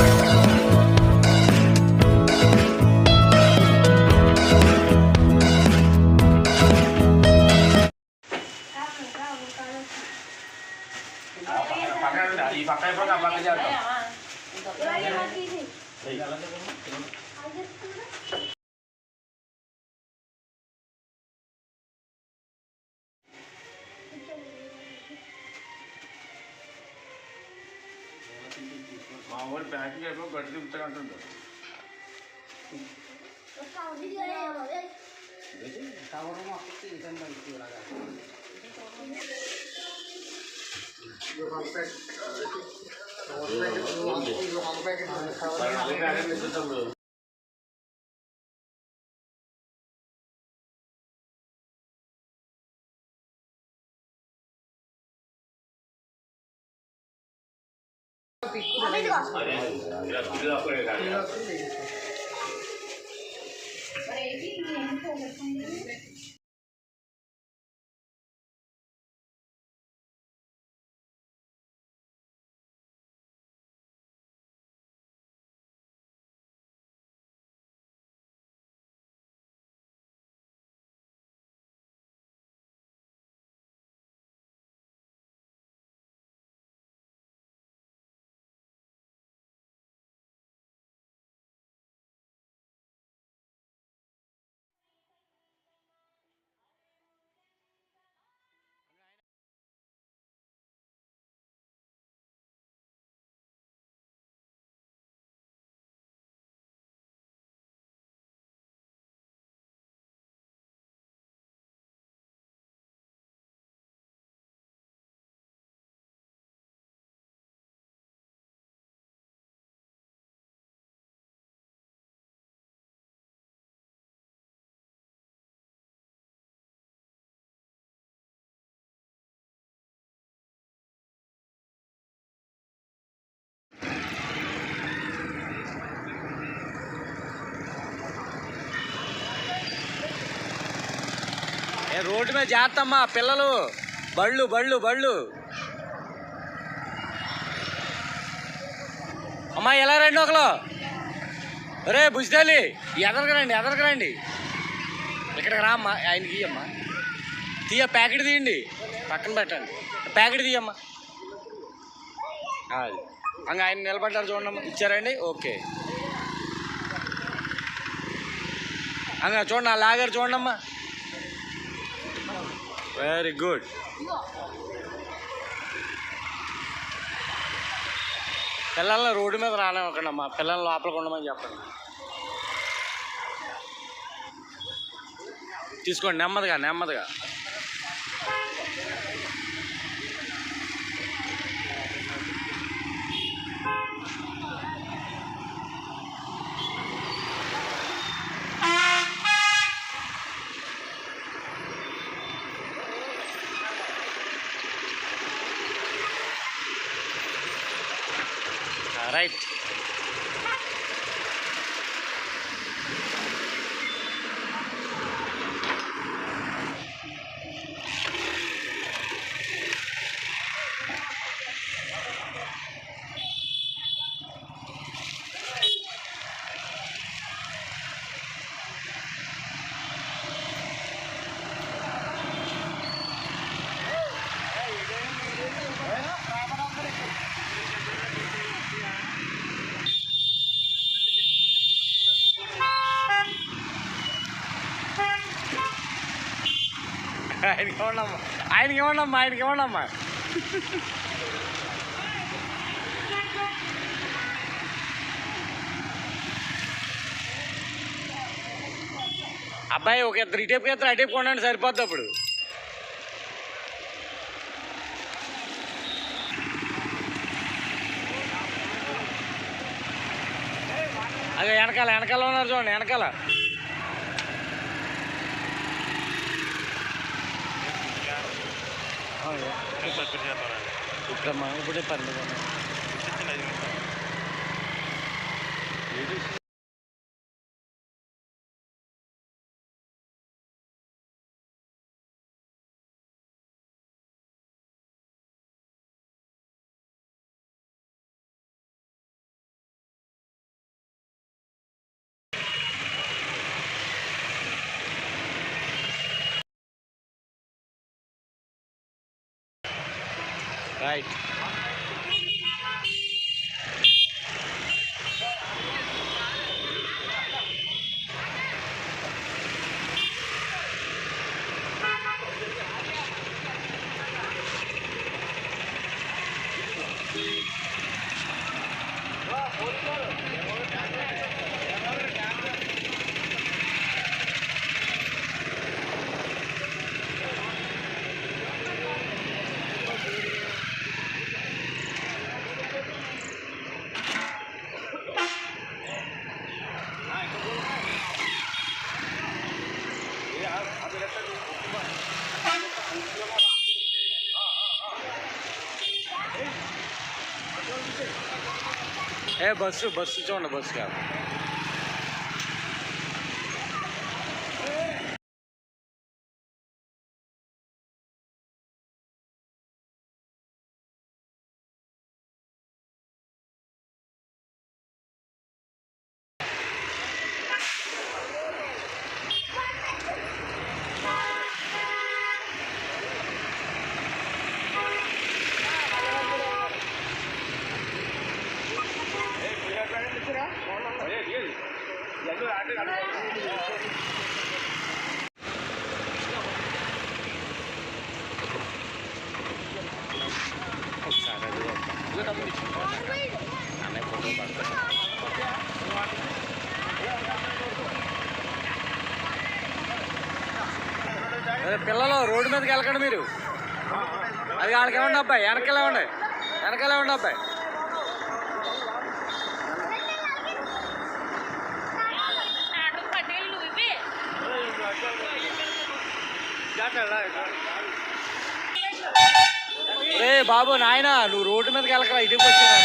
పక్కన మా వాడు ప్యాకింగ్ అయిపోయి గట్టి తిప్పుతా అంటుంటాడు మరి అదే తిప్పుతాడు. రోడ్డు మీద జాగ్రత్తమ్మా పిల్లలు. బళ్ళు బళ్ళు బళ్ళు. అమ్మా ఎలా రండి ఒకరు రే బుజ్జితల్లి ఎదరకరండి రండి రండి ఇక్కడికి రా అమ్మా ఆయనకి ఇయ్యమ్మా. తీయ ప్యాకెట్ తీయండి. పక్కన పెట్టండి. ప్యాకెట్ తీయమ్మా. అది. అంగ ఆయన నిలబడ్డారు చూడమ్మా ఇచ్చారండి ఓకే. అంగ చూడండి ఆ లాగారు అమ్మా వెరీ గుడ్ పిల్లల్ని రోడ్డు మీద రానివ్వకండి అమ్మా. పిల్లల్ని లోపలికి ఉండమని చెప్పండి. తీసుకోండి నెమ్మదిగా నెమ్మదిగా. ரைட் ఆయనకి ఇవ్వండమ్మా. ఆయనకి ఇవ్వండమ్మా ఆయనకి ఇవ్వండమ్మా. అబ్బాయి ఒక ఇద్దరు ఇటేపు ఇద్దరు అటేపు కొనండి సరిపోద్ది అప్పుడు. అదే వెనకాల వెనకాల ఉన్నారు చూడండి వెనకాల. Oh iya. Ini buat perjalanan. Udah mau, udah pandang. Itu cina juga. Jadi. Right. కాదు ఒకసారి అది కూడా అన్నయ్య ఫోటో పిల్లలు రోడ్డు మీదకి వెళ్ళకండి మీరు. అది వాళ్ళకి ఇవ్వండి అబ్బాయి? వెనకాల ఇవ్వండి వెనకాల ఇవ్వండి అబ్బాయి. రే బాబు నాయన నువ్వు రోడ్డు మీదకి వెళ్ళకరా ఇటుకు వచ్చారా.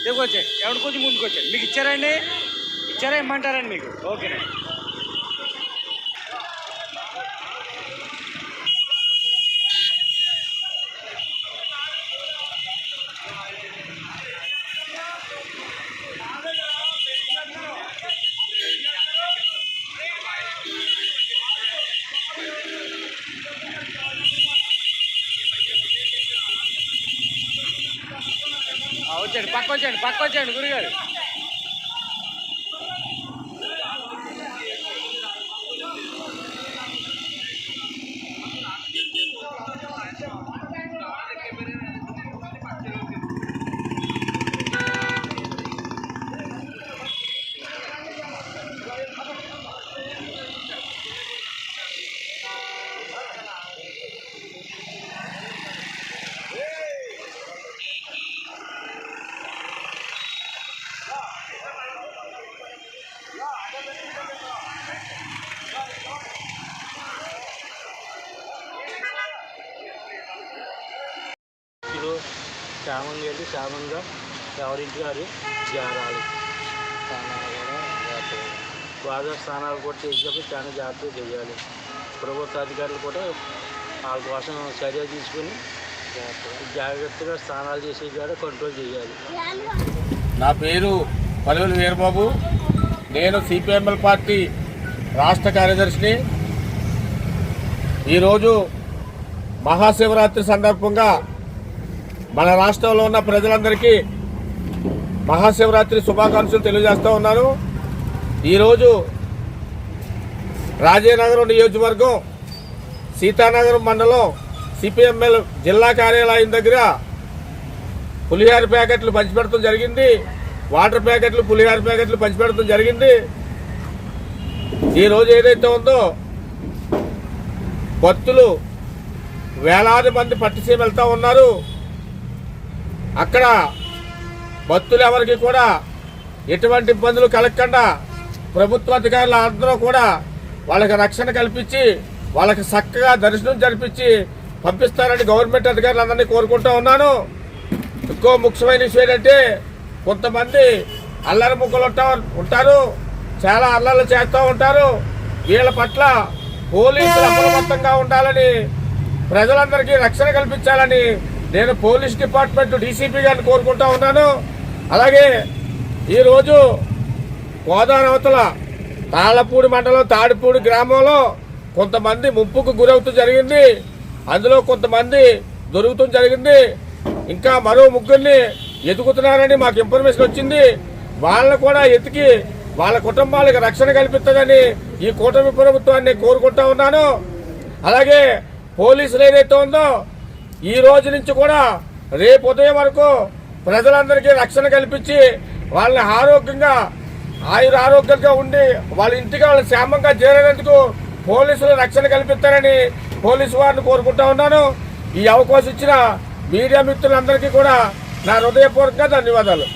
ఇటుకు వచ్చే ఎవరికి కొంచెం ముందుకు వచ్చాడు మీకు ఇచ్చారండి ఇచ్చారా ఇమ్మంటారండి మీకు? ఓకేనండి. వచ్చాడు పక్క వచ్చాడు పక్క వచ్చాడు గురుగారు. క్షేమంగా వెళ్ళి క్షేమంగా ఎవరింటి గారు చేరాలి బాగా స్నానాలు కూడా చేసేటప్పుడు చాలా జాగ్రత్తగా చేయాలి. ప్రభుత్వ అధికారులు కూడా వాళ్ళ కోసం చర్య తీసుకుని జాగ్రత్తగా స్నానాలు చేసే ద్వారా కంట్రోల్ చేయాలి. నా పేరు పలువురు వీరబాబు. నేను సిపిఎంఎల్ పార్టీ రాష్ట్ర కార్యదర్శిని. ఈరోజు మహాశివరాత్రి సందర్భంగా మన రాష్ట్రంలో ఉన్న ప్రజలందరికీ మహాశివరాత్రి శుభాకాంక్షలు తెలియజేస్తూ ఉన్నాను. ఈరోజు రాజేనగరం నియోజకవర్గం సీతానగరం మండలం సిపిఎంఎల్ జిల్లా కార్యాలయం దగ్గర పులిహార ప్యాకెట్లు పంచిపెడతాం జరిగింది. వాటర్ ప్యాకెట్లు పులిహార ప్యాకెట్లు పంచిపెడతాం జరిగింది. ఈరోజు ఏదైతే ఉందో భక్తులు వేలాది మంది పట్టిసీమ వెళ్తూ ఉన్నారు. అక్కడ భక్తులు ఎవరికి కూడా ఎటువంటి ఇబ్బందులు కలగకుండా ప్రభుత్వ అధికారులు అందరూ కూడా వాళ్ళకి రక్షణ కల్పించి వాళ్ళకి చక్కగా దర్శనం జరిపించి పంపిస్తారని గవర్నమెంట్ అధికారులందరినీ కోరుకుంటూ ఉన్నాను. ఇంకో ముఖ్యమైన విషయం ఏంటంటే కొంతమంది అల్లరి ముగ్గులు ఉంటా ఉంటారు. చాలా అల్లర్లు చేస్తూ ఉంటారు. వీళ్ళ పట్ల పోలీసులు అప్రమత్తంగా ఉండాలని ప్రజలందరికీ రక్షణ కల్పించాలని నేను పోలీస్ డిపార్ట్మెంట్ డీసీపీ గారిని కోరుకుంటా ఉన్నాను. అలాగే ఈరోజు గోదావరి అవతల తాళ్ళపూడి మండలం తాడిపూడి గ్రామంలో కొంతమంది ముప్పుకు గురవుతూ జరిగింది. అందులో కొంతమంది దొరుకుతూ జరిగింది. ఇంకా మరో ముగ్గురిని ఎదుగుతున్నారని మాకు ఇన్ఫర్మేషన్ వచ్చింది. వాళ్ళని కూడా ఎతికి వాళ్ళ కుటుంబాలకు రక్షణ కల్పిస్తుందని ఈ కూటమి ప్రభుత్వాన్ని కోరుకుంటా ఉన్నాను. అలాగే పోలీసులు ఏదైతే ఉందో ఈ రోజు నుంచి కూడా రేపు ఉదయం వరకు ప్రజలందరికీ రక్షణ కల్పించి వాళ్ళని ఆరోగ్యంగా ఆయుర ఆరోగ్యంగా ఉండి వాళ్ళ ఇంటికి వాళ్ళు క్షేమంగా చేరేందుకు పోలీసులు రక్షణ కల్పిస్తారని పోలీసు వారిని కోరుకుంటా ఉన్నాను. ఈ అవకాశం ఇచ్చిన మీడియా మిత్రులందరికీ కూడా నా హృదయపూర్వకంగా ధన్యవాదాలు.